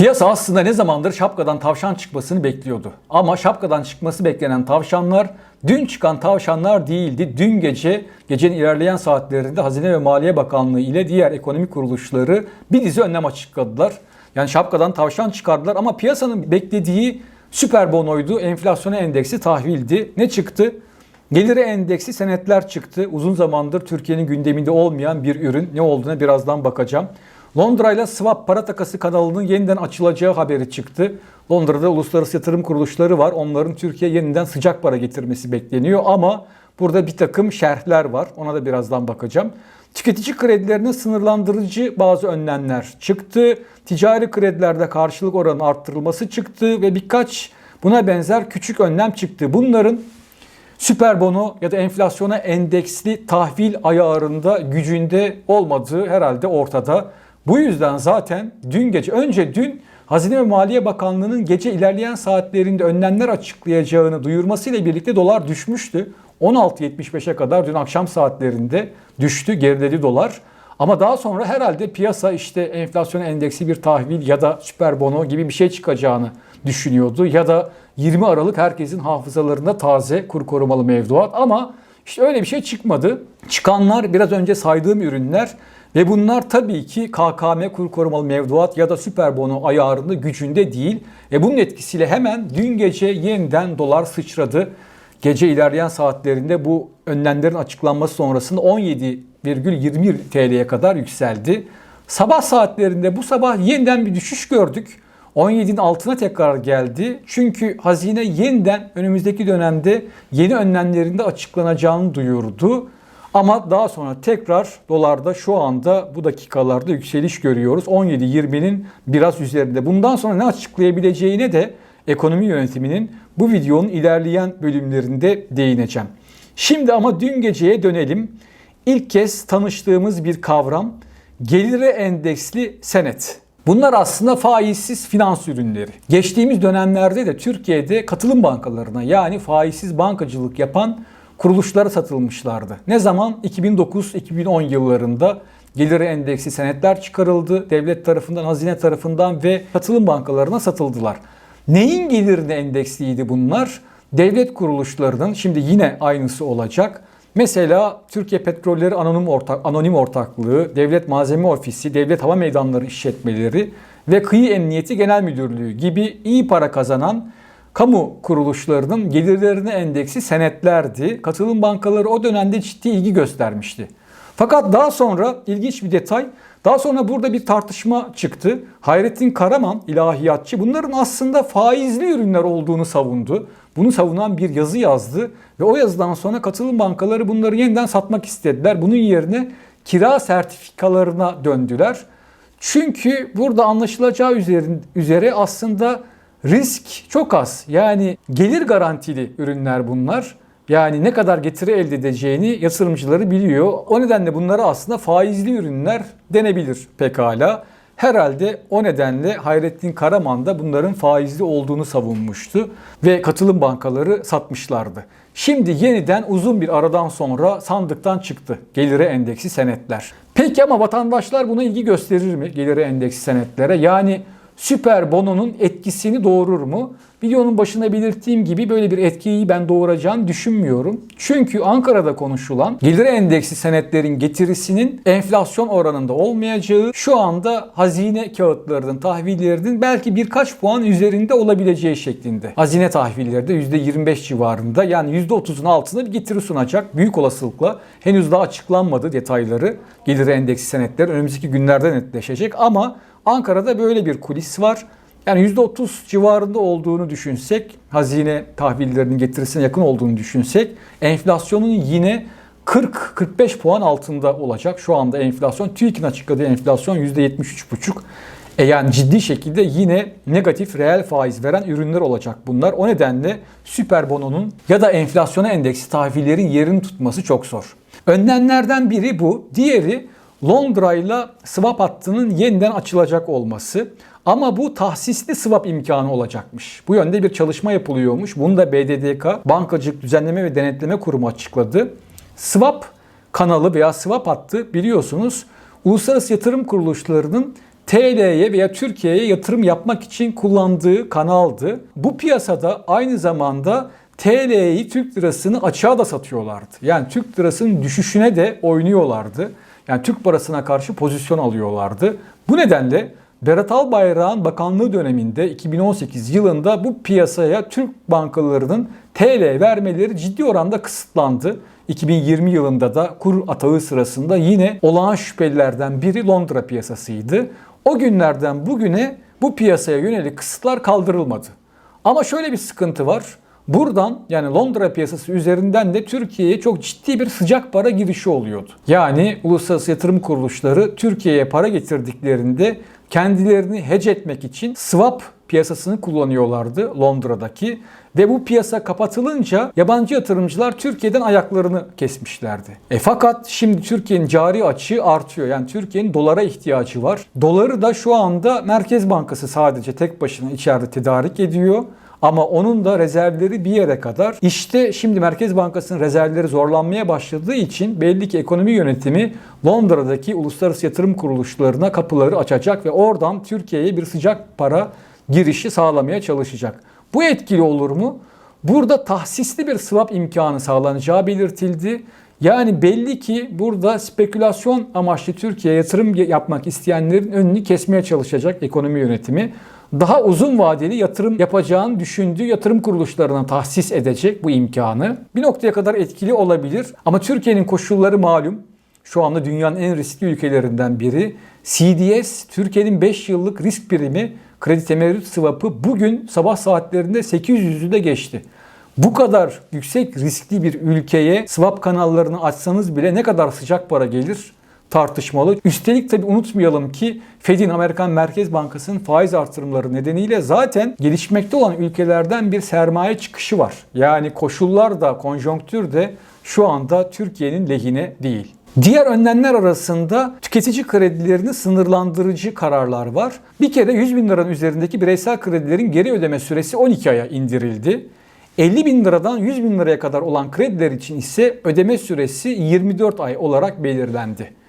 Piyasa aslında ne zamandır şapkadan tavşan çıkmasını bekliyordu. Ama şapkadan çıkması beklenen tavşanlar dün çıkan tavşanlar değildi. Dün gece, gecenin ilerleyen saatlerinde Hazine ve Maliye Bakanlığı ile diğer ekonomi kuruluşları bir dizi önlem açıkladılar. Yani şapkadan tavşan çıkardılar ama piyasanın beklediği süper bonoydu, enflasyona endeksi tahvildi. Ne çıktı? Geliri endeksi senetler çıktı. Uzun zamandır Türkiye'nin gündeminde olmayan bir ürün. Ne olduğuna birazdan bakacağım. Londra ile swap para takası kanalının yeniden açılacağı haberi çıktı. Londra'da uluslararası yatırım kuruluşları var. Onların Türkiye'ye yeniden sıcak para getirmesi bekleniyor ama burada bir takım şerhler var. Ona da birazdan bakacağım. Tüketici kredilerine sınırlandırıcı bazı önlemler çıktı. Ticari kredilerde karşılık oranı arttırılması çıktı ve birkaç buna benzer küçük önlem çıktı. Bunların süper bono ya da enflasyona endeksli tahvil ayarında gücünde olmadığı herhalde ortada. Bu yüzden zaten dün gece, önce dün Hazine ve Maliye Bakanlığı'nın gece ilerleyen saatlerinde önlemler açıklayacağını duyurmasıyla birlikte dolar düşmüştü. 16.75'e kadar dün akşam saatlerinde düştü, geriledi dolar. Ama daha sonra herhalde piyasa işte enflasyon endeksi bir tahvil ya da süper bono gibi bir şey çıkacağını düşünüyordu. Ya da 20 Aralık herkesin hafızalarında taze kur korumalı mevduat ama işte öyle bir şey çıkmadı. Çıkanlar biraz önce saydığım ürünler ve bunlar tabii ki KKM kur korumalı mevduat ya da süper bono ayarında gücünde değil. E bunun etkisiyle hemen dün gece yeniden dolar sıçradı. Gece ilerleyen saatlerinde bu önlemlerin açıklanması sonrasında 17,21 TL'ye kadar yükseldi. Sabah saatlerinde bu sabah yeniden bir düşüş gördük. 17'nin altına tekrar geldi. Çünkü hazine yeniden önümüzdeki dönemde yeni önlemlerinde açıklanacağını duyurdu. Ama daha sonra tekrar dolarda şu anda bu dakikalarda yükseliş görüyoruz. 17.20'nin biraz üzerinde. Bundan sonra ne açıklayabileceğine de ekonomi yönetiminin bu videonun ilerleyen bölümlerinde değineceğim. Şimdi ama dün geceye dönelim. İlk kez tanıştığımız bir kavram gelire endeksli senet. Bunlar aslında faizsiz finans ürünleri. Geçtiğimiz dönemlerde de Türkiye'de katılım bankalarına yani faizsiz bankacılık yapan kuruluşlara satılmışlardı. Ne zaman? 2009-2010 yıllarında geliri endeksi senetler çıkarıldı. Devlet tarafından, hazine tarafından ve katılım bankalarına satıldılar. Neyin gelirine endeksliydi bunlar? Devlet kuruluşlarının, şimdi yine aynısı olacak. Mesela Türkiye Petrolleri Anonim, Ortak, Anonim Ortaklığı, Devlet Malzeme Ofisi, Devlet Hava Meydanları İşletmeleri ve Kıyı Emniyeti Genel Müdürlüğü gibi iyi para kazanan kamu kuruluşlarının gelirlerine endeksi senetlerdi. Katılım bankaları o dönemde ciddi ilgi göstermişti. Fakat daha sonra ilginç bir detay, daha sonra burada bir tartışma çıktı. Hayrettin Karaman, ilahiyatçı, bunların aslında faizli ürünler olduğunu savundu. Bunu savunan bir yazı yazdı ve o yazıdan sonra katılım bankaları bunları yeniden satmak istediler. Bunun yerine kira sertifikalarına döndüler. Çünkü burada anlaşılacağı üzere aslında risk çok az. Yani gelir garantili ürünler bunlar. Yani ne kadar getiri elde edeceğini yatırımcıları biliyor. O nedenle bunlara aslında faizli ürünler denebilir pekala. Herhalde o nedenle Hayrettin Karaman da bunların faizli olduğunu savunmuştu ve katılım bankaları satmışlardı. Şimdi yeniden uzun bir aradan sonra sandıktan çıktı gelire endeksi senetler. Peki ama vatandaşlar buna ilgi gösterir mi gelire endeksi senetlere? Yani süper bononun etkisini doğurur mu? Videonun başına belirttiğim gibi böyle bir etkiyi ben doğuracağını düşünmüyorum. Çünkü Ankara'da konuşulan gelir endeksi senetlerin getirisinin enflasyon oranında olmayacağı, şu anda hazine kağıtlarının, tahvillerinin belki birkaç puan üzerinde olabileceği şeklinde. Hazine tahvilleri de %25 civarında yani %30'un altında bir getiri sunacak büyük olasılıkla. Henüz daha açıklanmadı detayları. Gelir endeksi senetler önümüzdeki günlerde netleşecek ama Ankara'da böyle bir kulis var. Yani %30 civarında olduğunu düşünsek, hazine tahvillerinin getirisine yakın olduğunu düşünsek, enflasyonun yine 40-45 puan altında olacak. Şu anda enflasyon, TÜİK'in açıkladığı enflasyon %73,5. E yani ciddi şekilde yine negatif reel faiz veren ürünler olacak bunlar. O nedenle süper bononun ya da enflasyona endeksi tahvillerin yerini tutması çok zor. Önlemlerden biri bu. Diğeri Londra ile swap hattının yeniden açılacak olması. Ama bu tahsisli swap imkanı olacakmış. Bu yönde bir çalışma yapılıyormuş. Bunu da BDDK Bankacılık Düzenleme ve Denetleme Kurumu açıkladı. Swap kanalı veya swap hattı biliyorsunuz uluslararası yatırım kuruluşlarının TL'ye veya Türkiye'ye yatırım yapmak için kullandığı kanaldı. Bu piyasada aynı zamanda TL'yi Türk lirasını açığa da satıyorlardı. Yani Türk lirasının düşüşüne de oynuyorlardı. Yani Türk parasına karşı pozisyon alıyorlardı. Bu nedenle Berat Albayrak'ın bakanlığı döneminde 2018 yılında bu piyasaya Türk bankalarının TL vermeleri ciddi oranda kısıtlandı. 2020 yılında da kur atağı sırasında yine olağan şüphelilerden biri Londra piyasasıydı. O günlerden bugüne bu piyasaya yönelik kısıtlar kaldırılmadı. Ama şöyle bir sıkıntı var. Buradan yani Londra piyasası üzerinden de Türkiye'ye çok ciddi bir sıcak para girişi oluyordu. Yani uluslararası yatırım kuruluşları Türkiye'ye para getirdiklerinde kendilerini hedge etmek için swap piyasasını kullanıyorlardı Londra'daki ve bu piyasa kapatılınca yabancı yatırımcılar Türkiye'den ayaklarını kesmişlerdi. E fakat şimdi Türkiye'nin cari açığı artıyor. Yani Türkiye'nin dolara ihtiyacı var. Doları da şu anda Merkez Bankası sadece tek başına içeride tedarik ediyor. Ama onun da rezervleri bir yere kadar. İşte şimdi Merkez Bankası'nın rezervleri zorlanmaya başladığı için belli ki ekonomi yönetimi Londra'daki uluslararası yatırım kuruluşlarına kapıları açacak ve oradan Türkiye'ye bir sıcak para girişi sağlamaya çalışacak. Bu etkili olur mu? Burada tahsisli bir swap imkanı sağlanacağı belirtildi. Yani belli ki burada spekülasyon amaçlı Türkiye'ye yatırım yapmak isteyenlerin önünü kesmeye çalışacak ekonomi yönetimi. Daha uzun vadeli yatırım yapacağını düşündüğü yatırım kuruluşlarına tahsis edecek bu imkanı. Bir noktaya kadar etkili olabilir ama Türkiye'nin koşulları malum. Şu anda dünyanın en riskli ülkelerinden biri. CDS, Türkiye'nin 5 yıllık risk primi kredi temerrüt swap'ı bugün sabah saatlerinde 800'ü de geçti. Bu kadar yüksek riskli bir ülkeye swap kanallarını açsanız bile ne kadar sıcak para gelir tartışmalı. Üstelik tabi unutmayalım ki Fed'in Amerikan Merkez Bankası'nın faiz artırımları nedeniyle zaten gelişmekte olan ülkelerden bir sermaye çıkışı var. Yani koşullar da konjonktür de şu anda Türkiye'nin lehine değil. Diğer önlemler arasında tüketici kredilerini sınırlandırıcı kararlar var. Bir kere 100 bin liranın üzerindeki bireysel kredilerin geri ödeme süresi 12 aya indirildi. 50 bin liradan 100 bin liraya kadar olan krediler için ise ödeme süresi 24 ay olarak belirlendi.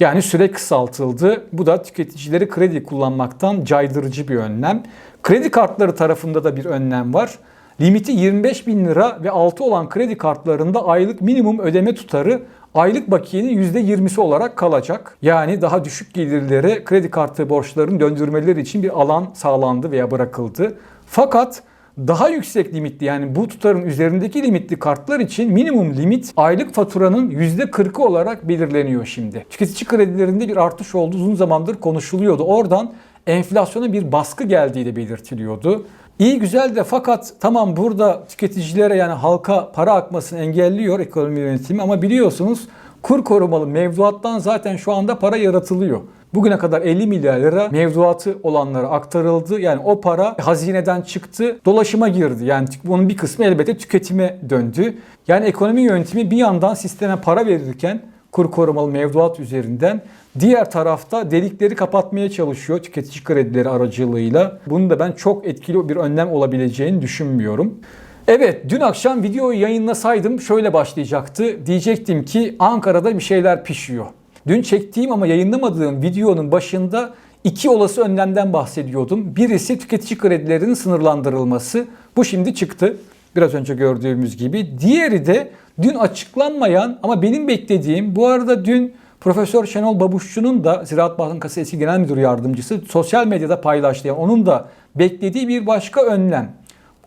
Yani süre kısaltıldı. Bu da tüketicileri kredi kullanmaktan caydırıcı bir önlem. Kredi kartları tarafında da bir önlem var. Limiti 25 bin lira ve altı olan kredi kartlarında aylık minimum ödeme tutarı aylık bakiyenin %20'si olarak kalacak. Yani daha düşük gelirlere kredi kartı borçlarını döndürmeleri için bir alan sağlandı veya bırakıldı. Fakat daha yüksek limitli yani bu tutarın üzerindeki limitli kartlar için minimum limit aylık faturanın %40'ı olarak belirleniyor şimdi. Tüketici kredilerinde bir artış olduğu uzun zamandır konuşuluyordu. Oradan enflasyona bir baskı geldiği de belirtiliyordu. İyi güzel de fakat tamam burada tüketicilere yani halka para akmasını engelliyor ekonomi yönetimi ama biliyorsunuz kur korumalı mevduattan zaten şu anda para yaratılıyor. Bugüne kadar 50 milyar lira mevduatı olanlara aktarıldı. Yani o para hazineden çıktı, dolaşıma girdi. Yani bunun bir kısmı elbette tüketime döndü. Yani ekonomi yönetimi bir yandan sisteme para verirken kur korumalı mevduat üzerinden diğer tarafta delikleri kapatmaya çalışıyor tüketici kredileri aracılığıyla. Bunu da ben çok etkili bir önlem olabileceğini düşünmüyorum. Evet dün akşam videoyu yayınlasaydım şöyle başlayacaktı. Diyecektim ki Ankara'da bir şeyler pişiyor. Dün çektiğim ama yayınlamadığım videonun başında iki olası önlemden bahsediyordum. Birisi tüketici kredilerinin sınırlandırılması. Bu şimdi çıktı. Biraz önce gördüğümüz gibi. Diğeri de dün açıklanmayan ama benim beklediğim bu arada dün Profesör Şenol Babuşçu'nun da Ziraat Bankası eski genel müdür yardımcısı sosyal medyada paylaştığı yani onun da beklediği bir başka önlem.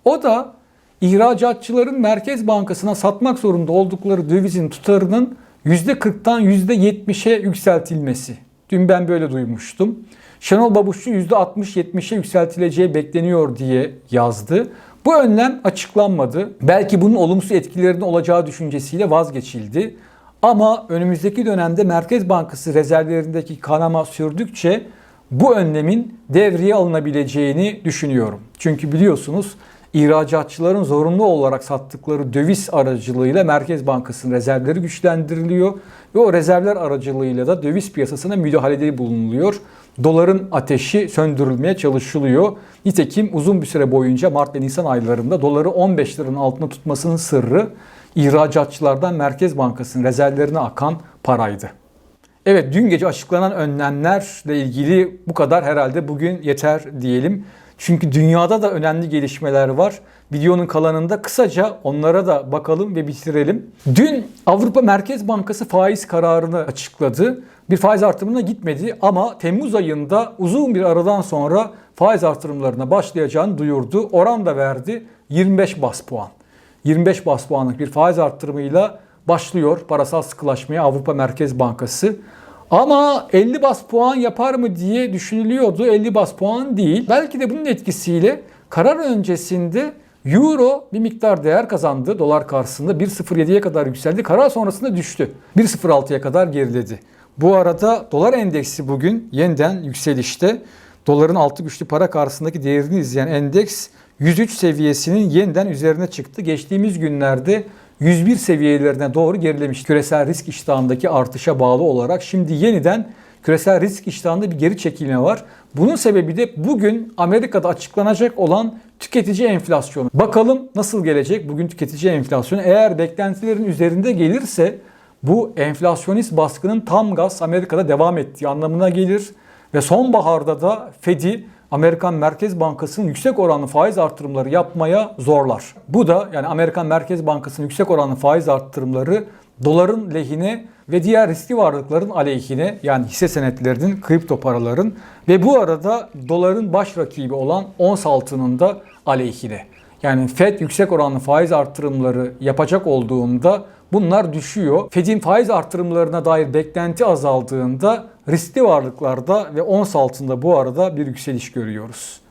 O da ihracatçıların Merkez Bankası'na satmak zorunda oldukları dövizin tutarının %40'tan %70'e yükseltilmesi. Dün ben böyle duymuştum. Şenol Babuşçu %60-70'e yükseltileceği bekleniyor diye yazdı. Bu önlem açıklanmadı. Belki bunun olumsuz etkilerinin olacağı düşüncesiyle vazgeçildi. Ama önümüzdeki dönemde Merkez Bankası rezervlerindeki kanama sürdükçe bu önlemin devreye alınabileceğini düşünüyorum. Çünkü biliyorsunuz ihracatçıların zorunlu olarak sattıkları döviz aracılığıyla Merkez Bankası'nın rezervleri güçlendiriliyor ve o rezervler aracılığıyla da döviz piyasasına müdahalede bulunuluyor. Doların ateşi söndürülmeye çalışılıyor. Nitekim uzun bir süre boyunca Mart ve Nisan aylarında doları 15 liranın altında tutmasının sırrı ihracatçılardan Merkez Bankası'nın rezervlerine akan paraydı. Evet dün gece açıklanan önlemlerle ilgili bu kadar herhalde bugün yeter diyelim. Çünkü dünyada da önemli gelişmeler var. Videonun kalanında kısaca onlara da bakalım ve bitirelim. Dün Avrupa Merkez Bankası faiz kararını açıkladı. Bir faiz artırımına gitmedi ama Temmuz ayında uzun bir aradan sonra faiz artırımlarına başlayacağını duyurdu. Oran da verdi 25 bas puan. 25 bas puanlık bir faiz artırımıyla başlıyor parasal sıkılaşmaya Avrupa Merkez Bankası. Ama 50 bas puan yapar mı diye düşünülüyordu. 50 bas puan değil. Belki de bunun etkisiyle karar öncesinde Euro bir miktar değer kazandı dolar karşısında 1.07'ye kadar yükseldi. Karar sonrasında düştü. 1.06'ya kadar geriledi. Bu arada dolar endeksi bugün yeniden yükselişte. Doların altı güçlü para karşısındaki değerini izleyen endeks 103 seviyesinin yeniden üzerine çıktı. Geçtiğimiz günlerde 101 seviyelerine doğru gerilemiş. Küresel risk iştahındaki artışa bağlı olarak şimdi yeniden küresel risk iştahında bir geri çekilme var. Bunun sebebi de bugün Amerika'da açıklanacak olan tüketici enflasyonu. Bakalım nasıl gelecek bugün tüketici enflasyonu. Eğer beklentilerin üzerinde gelirse bu enflasyonist baskının tam gaz Amerika'da devam ettiği anlamına gelir. Ve sonbaharda da Fed'i Amerikan Merkez Bankası'nın yüksek oranlı faiz artırımları yapmaya zorlar. Bu da yani Amerikan Merkez Bankası'nın yüksek oranlı faiz artırımları doların lehine ve diğer riskli varlıkların aleyhine yani hisse senetlerinin, kripto paraların ve bu arada doların baş rakibi olan ons altının da aleyhine. Yani Fed yüksek oranlı faiz artırımları yapacak olduğunda bunlar düşüyor. Fed'in faiz artırımlarına dair beklenti azaldığında riskli varlıklarda ve ons altında bu arada bir yükseliş görüyoruz.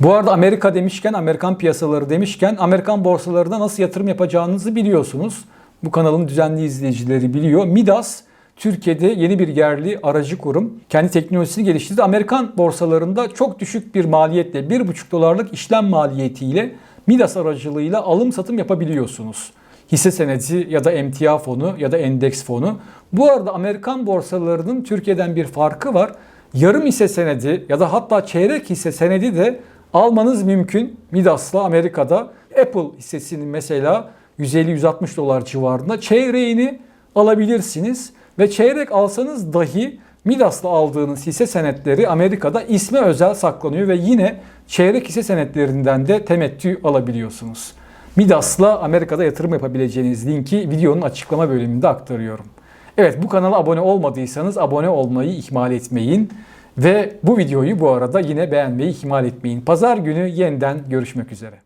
Bu arada Amerika demişken, Amerikan piyasaları demişken Amerikan borsalarına nasıl yatırım yapacağınızı biliyorsunuz. Bu kanalın düzenli izleyicileri biliyor. Midas Türkiye'de yeni bir yerli aracı kurum. Kendi teknolojisini geliştirdi. Amerikan borsalarında çok düşük bir maliyetle 1,5 dolarlık işlem maliyetiyle Midas aracılığıyla alım satım yapabiliyorsunuz. Hisse senedi ya da emtia fonu ya da endeks fonu. Bu arada Amerikan borsalarının Türkiye'den bir farkı var. Yarım hisse senedi ya da hatta çeyrek hisse senedi de almanız mümkün Midas'la Amerika'da. Apple hissesinin mesela 150-160 dolar civarında çeyreğini alabilirsiniz. Ve çeyrek alsanız dahi Midas'la aldığınız hisse senetleri Amerika'da isme özel saklanıyor ve yine çeyrek hisse senetlerinden de temettü alabiliyorsunuz. Midas'la Amerika'da yatırım yapabileceğiniz linki videonun açıklama bölümünde aktarıyorum. Evet bu kanala abone olmadıysanız abone olmayı ihmal etmeyin. Ve bu videoyu bu arada yine beğenmeyi ihmal etmeyin. Pazar günü yeniden görüşmek üzere.